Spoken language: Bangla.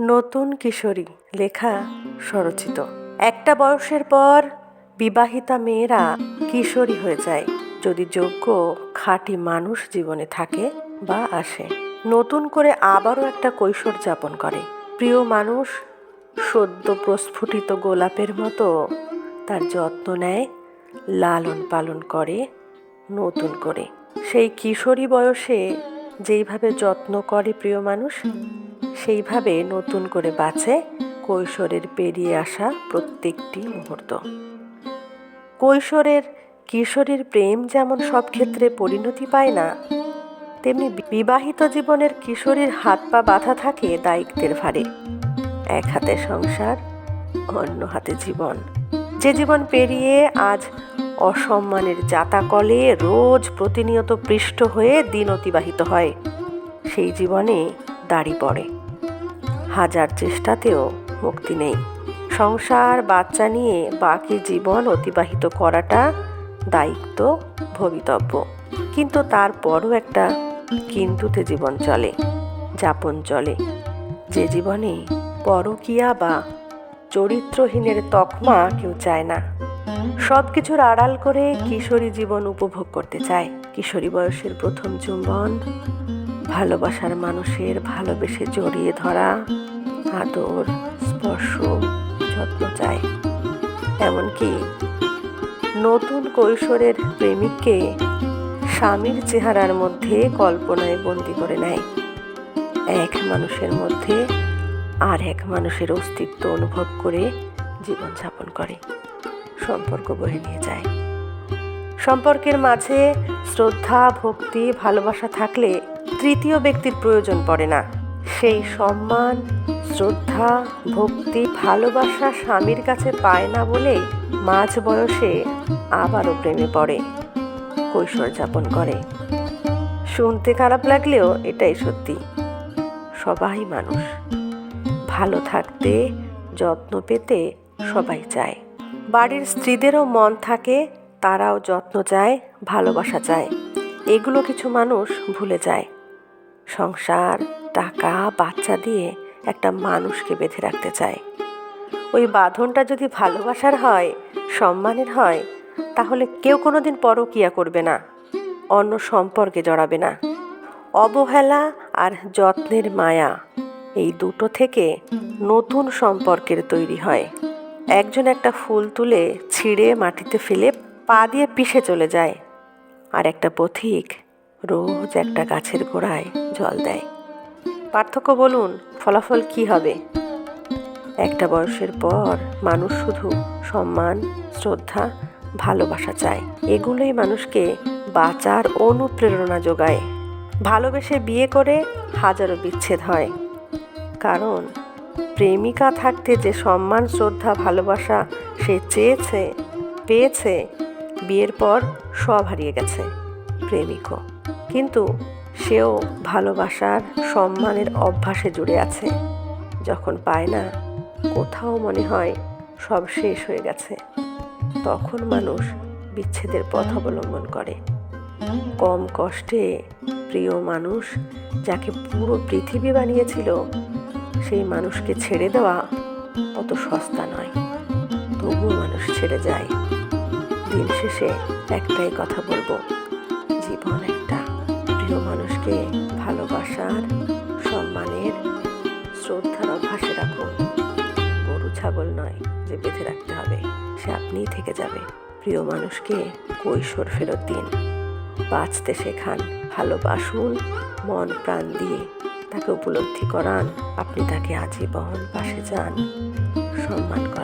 নতুন কিশোরী লেখা স্বরচিত। একটা বয়সের পর বিবাহিতা মেয়েরা কিশোরী হয়ে যায়, যদি যোগ্য খাঁটি মানুষ জীবনে থাকে বা আসে। নতুন করে আবারও একটা কৈশোর যাপন করে। প্রিয় মানুষ সদ্য প্রস্ফুটিত গোলাপের মতো তার যত্ন নেয়, লালন পালন করে নতুন করে। সেই কিশোরী বয়সে যেইভাবে যত্ন করে প্রিয় মানুষ সেইভাবে নতুন করে বাঁচে কৈশোরের পেরিয়ে আসা প্রত্যেকটি মুহূর্ত। কৈশোরের, কিশোরীর প্রেম যেমন সব ক্ষেত্রে পরিণতি পায় না, তেমনি বিবাহিত জীবনের কিশোরীর হাত পা বাঁধা থাকে দায়িত্বের ভারে। এক হাতে সংসার, অন্য হাতে জীবন। যে জীবন পেরিয়ে আজ অসম্মানের জাতাকলে রোজ প্রতিনিয়ত পৃষ্ঠ হয়ে দিন অতিবাহিত হয়। সেই জীবনে দাড়ি পড়ে। হাজার চেষ্টাতেও মুক্তি নেই। সংসার, বাচ্চা নিয়ে বাকি জীবন অতিবাহিত করাটা দায়িত্ব, ভবিতব্য। কিন্তু তারপরও একটা কিন্তুতে জীবন চলে, যাপন চলে। যে জীবনে পরকিয়া বা চরিত্রহীনের তকমা কেউ চায় না। সব কিছুর আড়াল করে কিশোরী জীবন উপভোগ করতে চায়। কিশোরী বয়সের প্রথম চুম্বন ভালোবাসার মানুষের ভালোবেসে জড়িয়ে ধরা, আদর, স্পর্শ, যত্ন চায় এমনকি নতুন কৈশোরের প্রেমিককে স্বামীর চেহারার মধ্যে কল্পনায় বন্দি করে নেয়। এক মানুষের মধ্যে আর এক মানুষের অস্তিত্ব অনুভব করে জীবনযাপন করে। সম্পর্ক বয়ে নিয়ে যায়। সম্পর্কের মাঝে শ্রদ্ধা, ভক্তি, ভালোবাসা থাকলে তৃতীয় ব্যক্তির প্রয়োজন পড়ে না। সেই সম্মান, শ্রদ্ধা, ভক্তি, ভালোবাসা স্বামীর কাছে পায় না বলেই মাঝ বয়সে আবারও প্রেমে পড়ে, কৈশোর যাপন করে। শুনতে খারাপ লাগলেও এটাই সত্যি। সবাই মানুষ। ভালো থাকতে, যত্ন পেতে সবাই চায়। বাড়ির স্ত্রীদেরও মন থাকে তারাও যত্ন চায় ভালোবাসা চায়। এগুলো কিছু মানুষ ভুলে যায়। সংসার টাকা বাচ্চা দিয়ে একটা মানুষকে বেঁধে রাখতে চায়। ওই বাঁধনটা যদি ভালোবাসার হয় সম্মানের হয় তাহলে কেউ কোনোদিন পরকিয়া করবে না অন্য সম্পর্কে জড়াবে না। অবহেলা আর যত্নের মায়া এই দুটো থেকে নতুন সম্পর্কের তৈরি হয়। একজন একটা ফুল তুলে ছিঁড়ে মাটিতে ফেলে পা দিয়ে পিষে চলে যায়। আর একটা পথিক রোজ একটা গাছের গোড়ায় জল দেয়। পার্থক্য বলুন, ফলাফল কি হবে? একটা বয়সের পর মানুষ শুধু সম্মান, শ্রদ্ধা, ভালোবাসা চায়। এগুলোই মানুষকে বাঁচার অনুপ্রেরণা যোগায়। ভালোবেসে বিয়ে করে হাজারো বিচ্ছেদ হয়। কারণ প্রেমিকা থাকতে যে সম্মান, শ্রদ্ধা, ভালোবাসা সে চেয়েছে, পেয়েছে বিয়ের পর সব হারিয়ে গেছে প্রেমিকও। কিন্তু সেও ভালোবাসার সম্মানের অভ্যাসে জুড়ে আছে। যখন পায় না, কোথাও মনে হয় সব শেষ হয়ে গেছে। তখন মানুষ বিচ্ছেদের পথ অবলম্বন করে। কম কষ্টে প্রিয় মানুষ যাকে পুরো পৃথিবী বানিয়েছিল, সেই মানুষকে ছেড়ে দেওয়া অত সস্তা নয়। তবুও মানুষ ছেড়ে যায়। দিন শেষে একটাই কথা বলব। জীবন একটা প্রিয় মানুষকে ভালোবাসার, সম্মানের, শ্রদ্ধার অভ্যাসে রাখুন গরু, ছাগল নয় যে বেঁধে রাখতে হবে, সে আপনিই থেকে যাবে। প্রিয় মানুষকে কৈশোর ফেরত দিন। বাঁচতে শেখান, ভালোবাসুন, মন প্রাণ দিয়ে তাকে উপলব্ধি করান। আপনি তাকে আজীবন পাশে যান। সম্মান করেন।